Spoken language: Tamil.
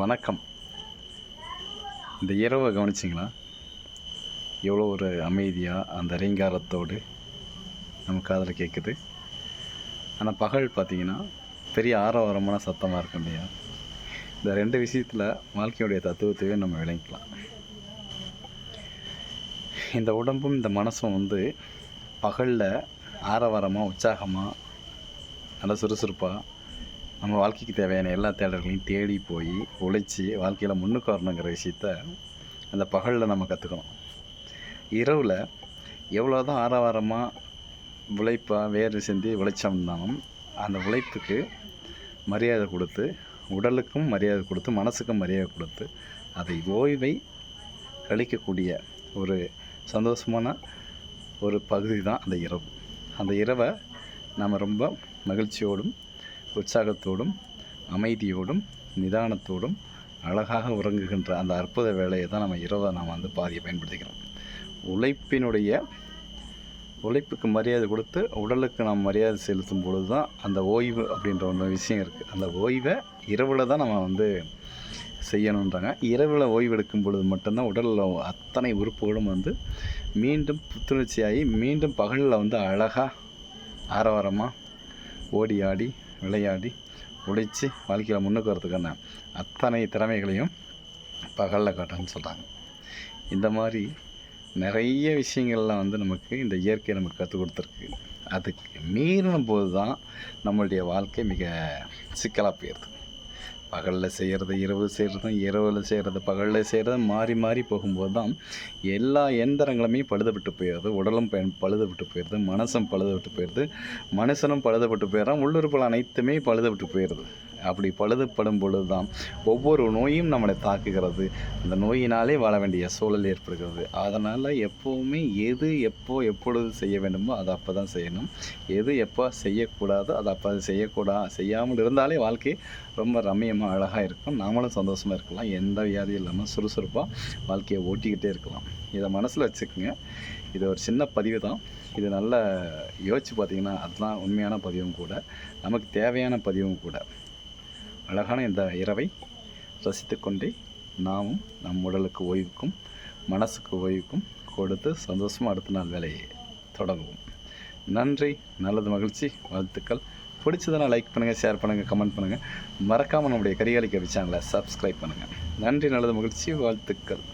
வணக்கம். இந்த இரவை கவனிச்சிங்களா? எவ்வளோ ஒரு அமைதியாக அந்த ரீங்காரத்தோடு நம்ம காதில் கேட்குது ஆனால் பகல் பார்த்தீங்கன்னா பெரிய ஆரவாரமான சத்தமாக இருக்கும் இல்லையா? இந்த ரெண்டு விஷயத்தில் வாழ்க்கையுடைய தத்துவத்தையே நம்ம விளங்கிக்கலாம். இந்த உடம்பும் இந்த மனசும் வந்து பகலில் ஆரவாரமாக உற்சாகமாக நல்லா சுறுசுறுப்பாக நம்ம வாழ்க்கைக்கு தேவையான எல்லா தேடல்களையும் தேடி போய் உழைச்சி வாழ்க்கையில் முன்னுக்கு வரணுங்கிற விஷயத்த அந்த பகலில் நம்ம கற்றுக்கணும் இரவில் எவ்வளோ தான் ஆரவாரமாக உழைப்பாக வேறு செஞ்சு உழைச்சோம்னாலும் அந்த உழைப்புக்கு மரியாதை கொடுத்து உடலுக்கும் மரியாதை கொடுத்து மனசுக்கும் மரியாதை கொடுத்து அதை ஓய்வை கழிக்கக்கூடிய ஒரு சந்தோஷமான ஒரு பகுதி தான் அந்த இரவு. அந்த இரவை நாம் ரொம்ப மகிழ்ச்சியோடும் உற்சாகத்தோடும் அமைதியோடும் நிதானத்தோடும் அழகாக உறங்குகின்ற அந்த அற்புத வேலையை தான் நம்ம இரவை நாம் வந்து பாதியை பயன்படுத்திக்கிறோம். உழைப்பினுடைய உழைப்புக்கு மரியாதை கொடுத்து உடலுக்கு நாம் மரியாதை செலுத்தும் பொழுது தான் அந்த ஓய்வு அப்படின்ற ஒன்று விஷயம் இருக்குது அந்த ஓய்வை இரவில் தான் நம்ம வந்து செய்யணுன்றாங்க. இரவில் ஓய்வு எடுக்கும் பொழுது மட்டும்தான் உடலில் அத்தனை உறுப்புகளும் வந்து மீண்டும் புத்துணர்ச்சியாகி மீண்டும் பகலில் வந்து அழகாக ஆரவாரமாக ஓடி ஆடி விளையாடி உழைச்சி வாழ்க்கையில் முன்னுக்கு வரதுக்கான அத்தனை திறமைகளையும் பகலில் காட்டுன்னு சொல்கிறாங்க இந்த மாதிரி நிறைய விஷயங்கள்லாம் வந்து நமக்கு இந்த இயற்கை நமக்கு கற்றுக் கொடுத்துருக்கு. அதுக்கு மீறின போது தான் நம்மளுடைய வாழ்க்கை மிக சிக்கலாக போயிடுது பகலில் செய்கிறது இரவு செய்கிறதும் இரவில் செய்கிறது பகலில் செய்கிறதும் மாறி மாறி போகும்போது தான் எல்லா எந்திரங்களுமே பழுதுபட்டு போயிடுது. உடலும் பயன் பழுதுபட்டு போயிடுது. மனசும் பழுதுபட்டு போயிடுது. மனுஷனும் பழுதுபட்டு போயிடுறான். உள்ளுறுப்புகள் அனைத்துமே பழுதுபட்டு போயிடுது. அப்படி பழுதுபடும் பொழுது தான் ஒவ்வொரு நோயும் நம்மளை தாக்குகிறது. அந்த நோயினாலே வாழ வேண்டிய சூழல் ஏற்படுகிறது. அதனால் எப்போவுமே எது எப்போ எப்பொழுது செய்ய வேண்டுமோ அதை அப்போ தான் செய்யணும். எது எப்போ செய்யக்கூடாதோ அதை அப்போ செய்யக்கூடா செய்யாமல் இருந்தாலே வாழ்க்கை ரொம்ப ரம்மியமாக அழகாக இருக்கும். நாமளும் சந்தோஷமாக இருக்கலாம். எந்த வியாதியும் இல்லாமல் சுறுசுறுப்பாக வாழ்க்கையை ஓட்டிக்கிட்டே இருக்கலாம். இதை மனசில் வச்சுக்கோங்க. இது ஒரு சின்ன பதிவு தான். இது நல்லா யோசித்து பார்த்தீங்கன்னா அதுதான் உண்மையான பதிவும் கூட. நமக்கு தேவையான பதிவும் கூட. அழகான இந்த இரவை ரசித்து கொண்டே நாமும் நம் உடலுக்கு ஓய்வுக்கும் மனசுக்கு ஓய்வுக்கும் கொடுத்து சந்தோஷமாக அடுத்த நாள் வேலையை தொடங்குவோம். நன்றி நல்லது மகிழ்ச்சி வாழ்த்துக்கள். பிடிச்சதுன்னா லைக் பண்ணுங்கள் ஷேர் பண்ணுங்கள் கமெண்ட் பண்ணுங்கள் மறக்காமல் நம்முடைய கரிகாலி கவி சேனலை சப்ஸ்கிரைப் பண்ணுங்கள் நன்றி நல்லது மகிழ்ச்சி வாழ்த்துக்கள்.